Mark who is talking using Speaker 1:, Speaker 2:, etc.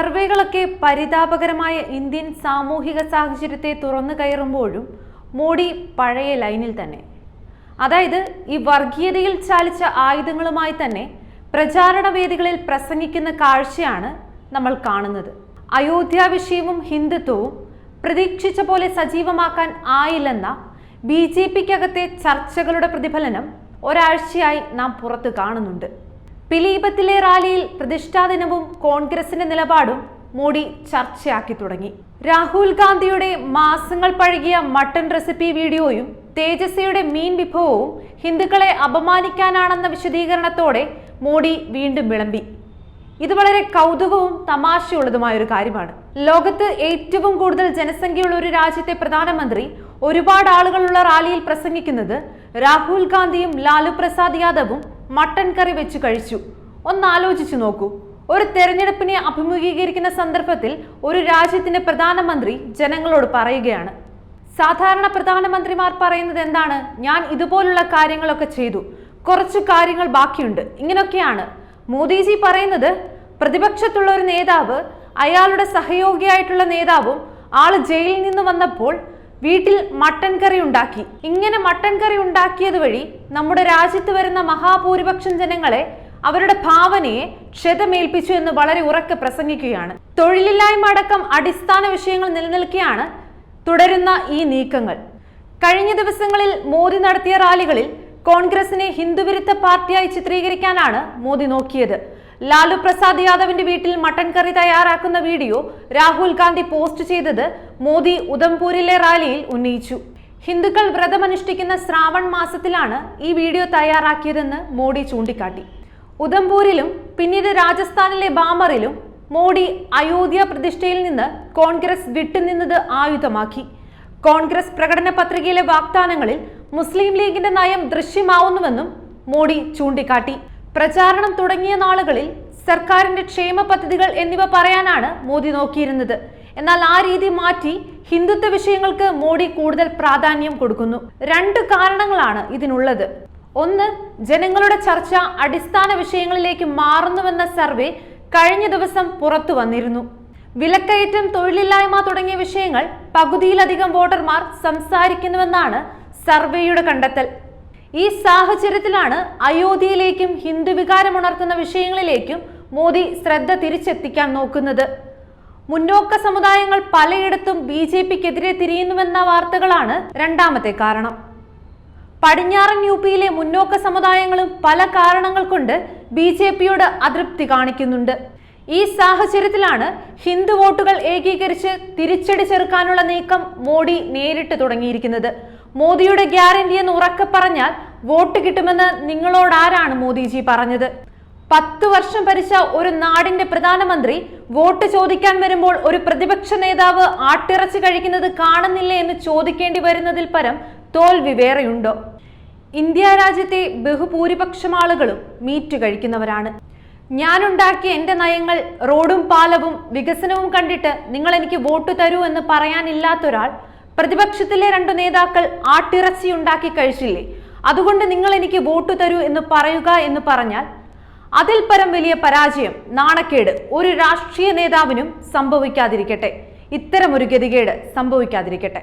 Speaker 1: സർവേകളൊക്കെ പരിതാപകരമായ ഇന്ത്യൻ സാമൂഹിക സാഹചര്യത്തെ തുറന്നു കയറുമ്പോഴും മോഡി പഴയ ലൈനിൽ തന്നെ. അതായത് ഈ വർഗീയതയിൽ ചാലിച്ച ആയുധങ്ങളുമായി തന്നെ പ്രചാരണ വേദികളിൽ പ്രസംഗിക്കുന്ന കാഴ്ചയാണ് നമ്മൾ കാണുന്നത്. അയോധ്യ വിഷയവും ഹിന്ദുത്വവും പ്രതീക്ഷിച്ച പോലെ സജീവമാക്കാൻ ആയില്ലെന്ന ബി ജെ പിക്കകത്തെ ചർച്ചകളുടെ പ്രതിഫലനം ഒരാഴ്ചയായി നാം പുറത്തു കാണുന്നുണ്ട്. പിലീപത്തിലെ റാലിയിൽ പ്രതിഷ്ഠാദിനവും കോൺഗ്രസിന്റെ നിലപാടും മോഡി ചർച്ചയാക്കി തുടങ്ങി. രാഹുൽ ഗാന്ധിയുടെ മാസങ്ങൾ പഴകിയ മട്ടൺ റെസിപ്പി വീഡിയോയും തേജസ്വിയുടെ മീൻ വിഭവവും ഹിന്ദുക്കളെ അപമാനിക്കാനാണെന്ന വിശദീകരണത്തോടെ മോഡി വീണ്ടും വിളമ്പി. ഇത് വളരെ കൗതുകവും തമാശയുള്ളതുമായ ഒരു കാര്യമാണ്. ലോകത്ത് ഏറ്റവും കൂടുതൽ ജനസംഖ്യയുള്ള ഒരു രാജ്യത്തെ പ്രധാനമന്ത്രി ഒരുപാട് ആളുകളുള്ള റാലിയിൽ പ്രസംഗിക്കുന്നത് രാഹുൽ ഗാന്ധിയും ലാലു പ്രസാദ് യാദവും മട്ടൻ കറി വെച്ച് കഴിച്ചു. ഒന്നാലോചിച്ചു നോക്കൂ. ഒരു തെരഞ്ഞെടുപ്പിനെ അഭിമുഖീകരിക്കുന്ന സന്ദർഭത്തിൽ ഒരു രാജ്യത്തിന്റെ പ്രധാനമന്ത്രി ജനങ്ങളോട് പറയുകയാണ്. സാധാരണ പ്രധാനമന്ത്രിമാർ പറയുന്നത് എന്താണ്? ഞാൻ ഇതുപോലുള്ള കാര്യങ്ങളൊക്കെ ചെയ്തു. കുറച്ച് കാര്യങ്ങൾ ബാക്കിയുണ്ട്. ഇങ്ങനെയൊക്കെയാണ് മോദിജി പറയുന്നത് പ്രതിപക്ഷത്തുള്ള ഒരു നേതാവ് അയാളുടെ സഹയോഗിയായിട്ടുള്ള നേതാവും ആൾ ജയിലിൽ നിന്ന് വന്നപ്പോൾ വീട്ടിൽ മട്ടൻ കറി ഉണ്ടാക്കി. ഇങ്ങനെ മട്ടൻ കറി ഉണ്ടാക്കിയത് വഴി നമ്മുടെ രാജ്യത്ത് വരുന്ന മഹാഭൂരിപക്ഷം ജനങ്ങളെ അവരുടെ ഭാവനയെ ക്ഷതമേൽപ്പിച്ചു എന്ന് വളരെ ഉറക്കെ പ്രസംഗിക്കുകയാണ്. തൊഴിലില്ലായ്മ അടക്കം അടിസ്ഥാന വിഷയങ്ങൾ നിലനിൽക്കുകയാണ് തുടരുന്ന ഈ നീക്കങ്ങൾ. കഴിഞ്ഞ ദിവസങ്ങളിൽ മോദി നടത്തിയ റാലികളിൽ കോൺഗ്രസിനെ ഹിന്ദുവിരുദ്ധ പാർട്ടിയായി ചിത്രീകരിക്കാനാണ് മോദി നോക്കിയത്. ലാലു പ്രസാദ് യാദവിന്റെ വീട്ടിൽ മട്ടൻ കറി തയ്യാറാക്കുന്ന വീഡിയോ രാഹുൽ ഗാന്ധി പോസ്റ്റ് ചെയ്തത് മോദി ഉദംപൂരിലെ റാലിയിൽ ഉന്നയിച്ചു. ഹിന്ദുക്കൾ വ്രതമനുഷ്ഠിക്കുന്ന ശ്രാവൺ മാസത്തിലാണ് ഈ വീഡിയോ തയ്യാറാക്കിയതെന്ന് മോഡി ചൂണ്ടിക്കാട്ടി. ഉദംപൂരിലും പിന്നീട് രാജസ്ഥാനിലെ ബാമറിലും മോഡി അയോധ്യ പ്രതിഷ്ഠയിൽ നിന്ന് കോൺഗ്രസ് വിട്ടുനിന്നത് ആയുധമാക്കി. കോൺഗ്രസ് പ്രകടന പത്രികയിലെ വാഗ്ദാനങ്ങളിൽ മുസ്ലിം ലീഗിന്റെ നയം ദൃശ്യമാവുന്നുവെന്നും മോഡി ചൂണ്ടിക്കാട്ടി. പ്രചാരണം തുടങ്ങിയ നാളുകളിൽ സർക്കാരിന്റെ ക്ഷേമ പദ്ധതികൾ എന്നിവ പറയാനാണ് മോദി നോക്കിയിരുന്നത്. എന്നാൽ ആ രീതി മാറ്റി ഹിന്ദുത്വ വിഷയങ്ങൾക്ക് മോഡി കൂടുതൽ പ്രാധാന്യം കൊടുക്കുന്നു. രണ്ട് കാരണങ്ങളാണ് ഇതിനുള്ളത്. ഒന്ന് ജനങ്ങളുടെ ചർച്ച അടിസ്ഥാന വിഷയങ്ങളിലേക്ക് മാറുന്നുവെന്ന സർവേ കഴിഞ്ഞ ദിവസം പുറത്തു വന്നിരുന്നു. വിലക്കയറ്റം തൊഴിലില്ലായ്മ തുടങ്ങിയ വിഷയങ്ങൾ പകുതിയിലധികം വോട്ടർമാർ സംസാരിക്കുന്നുവെന്നാണ് സർവേയുടെ കണ്ടെത്തൽ. ഈ സാഹചര്യത്തിലാണ് അയോധ്യയിലേക്കും ഹിന്ദു വികാരമുണർത്തുന്ന വിഷയങ്ങളിലേക്കും മോദി ശ്രദ്ധ തിരിച്ചെത്തിക്കാൻ നോക്കുന്നത്. മുന്നോക്ക സമുദായങ്ങൾ പലയിടത്തും ബി ജെ പിക്കെതിരെ തിരിയുന്നുവെന്ന വാർത്തകളാണ് രണ്ടാമത്തെ കാരണം. പടിഞ്ഞാറൻ യു പിയിലെ മുന്നോക്ക സമുദായങ്ങളും പല കാരണങ്ങൾ കൊണ്ട് ബി ജെ പിയോട് അതൃപ്തി കാണിക്കുന്നുണ്ട്. ഈ സാഹചര്യത്തിലാണ് ഹിന്ദു വോട്ടുകൾ ഏകീകരിച്ച് തിരിച്ചടി ചെറുക്കാനുള്ള നീക്കം മോഡി നേരിട്ട് തുടങ്ങിയിരിക്കുന്നത്. മോദിയുടെ ഗ്യാരണ്ടി എന്ന് ഉറക്കെ പറഞ്ഞാൽ വോട്ട് കിട്ടുമെന്ന് നിങ്ങളോടാരാണ് മോദിജി പറഞ്ഞത്? പത്ത് വർഷം ഭരിച്ച ഒരു നാടിന്റെ പ്രധാനമന്ത്രി വോട്ട് ചോദിക്കാൻ വരുമ്പോൾ ഒരു പ്രതിപക്ഷ നേതാവ് ആട്ടിറച്ചി കഴിക്കുന്നത് കാണുന്നില്ലേ എന്ന് ചോദിക്കേണ്ടി വരുന്നതിൽ പരം തോൽവി വേറെയുണ്ടോ? ഇന്ത്യ രാജ്യത്തെ ബഹുഭൂരിപക്ഷം ആളുകളും മീറ്റ് കഴിക്കുന്നവരാണ്. ഞാനുണ്ടാക്കിയ എന്റെ നയങ്ങൾ റോഡും പാലവും വികസനവും കണ്ടിട്ട് നിങ്ങൾ എനിക്ക് വോട്ട് തരൂ എന്ന് പറയാനില്ലാത്തൊരാൾ പ്രതിപക്ഷത്തിലെ രണ്ടു നേതാക്കൾ ആട്ടിറച്ചി ഉണ്ടാക്കി കഴിച്ചില്ലേ? അതുകൊണ്ട് നിങ്ങൾ എനിക്ക് വോട്ട് തരൂ എന്ന് പറയുക എന്ന് പറഞ്ഞാൽ അതിൽ പരം വലിയ പരാജയം നാണക്കേട് ഒരു രാഷ്ട്രീയ നേതാവിനും സംഭവിക്കാതിരിക്കട്ടെ. ഇത്തരമൊരു ഗതികേട് സംഭവിക്കാതിരിക്കട്ടെ.